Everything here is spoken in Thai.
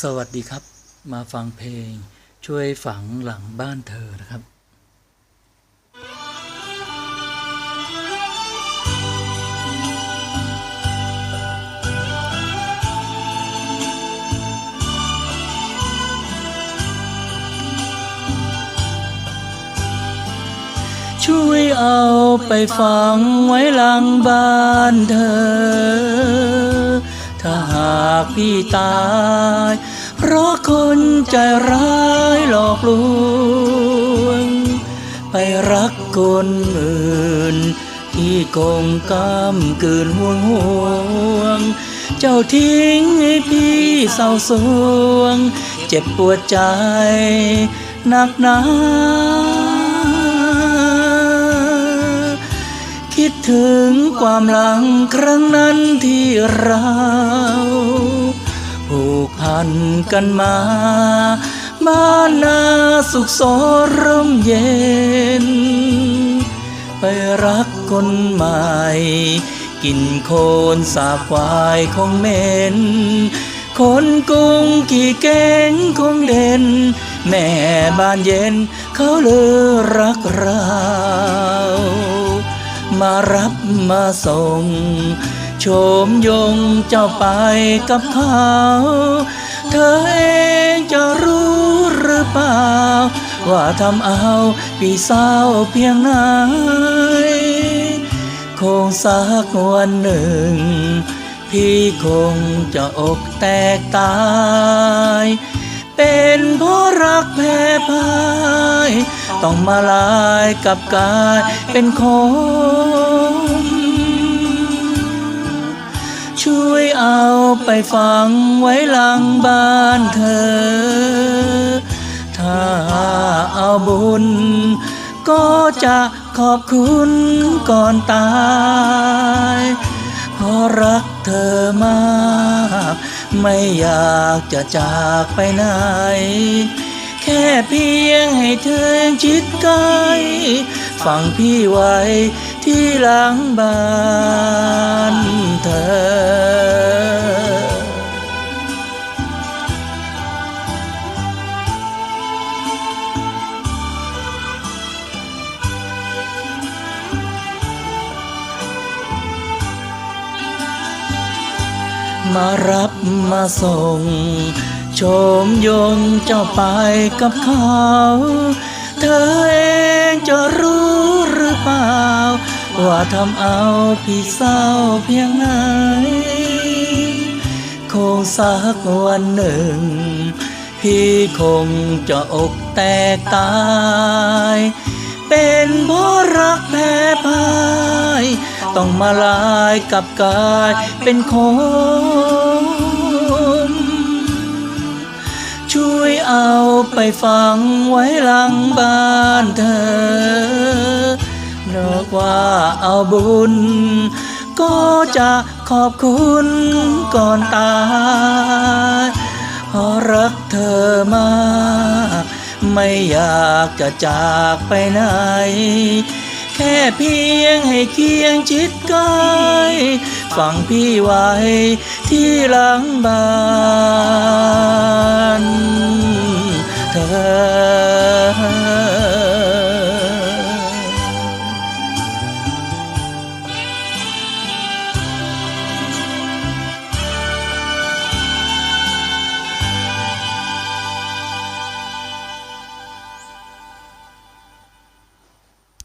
สวัสดีครับ มาฟังเพลงช่วยฝังหลังบ้านเธอนะครับช่วยเอาไปฝังไว้หลังบ้านเธอ ถ้าหากพี่ตาย เพราะคนใจร้ายหลอกลวง ไปรักคนอื่น ที่คงกำกืนห่วงห่วง เจ้าทิ้งให้พี่เศร้าสวง เจ็บปวดใจหนักหนา ดถึงความหลังครั้งนั้นที่เราผูกพันกันมา บ้านนาสุขสรมเย็น ไปรักคนใหม่ กินโคลนสาบควายของเมน คนกรุงกี่เก่งคงเด่น แม่บ้านเย็นเขาเลยรักเรา มารับมาส่ง โฉมยงเจ้าไปกับเขา เธอเองจะรู้หรือเปล่า ว่าทำเอาพี่เศร้าเพียงไหนคงสักวันหนึ่ง พี่คงจะอกแตกตาย เป็นเพราะรักแพ้พ่าย ต้องมาลายกับกายเป็นคนช่วยเอาไปฝังไว้หลังบ้านเธอ ถ้าเอาบุญ ก็จะขอบคุณก่อนตายเพราะรักเธอมาก ไม่อยากจะจากไปไหน แค่เพียงให้เธอชิดใกล้ฟังพี่ไว้ที่หลังบ้านเธอ มารับมาส่งโฉมยงเจ้าไปกับเขา เธอเองจะรู้หรือเปล่า ว่าทำเอาพี่เศร้าเพียงไหนคงสักวันหนึ่ง พี่คงจะอกแตกตาย เป็นเพราะรักแพ้พ่าย ต้องมาลายกับกายเป็นคนช่วยเอาไปฝังไว้หลังบ้านเธอนอกว่าเอาบุญ ก็จะขอบคุณก่อนตายเพราะรักเธอมาก ไม่อยากจะจากไปไหน แค่เพียงให้เคียงชิดกายฟังพี่ไว้ที่หลังบ้าน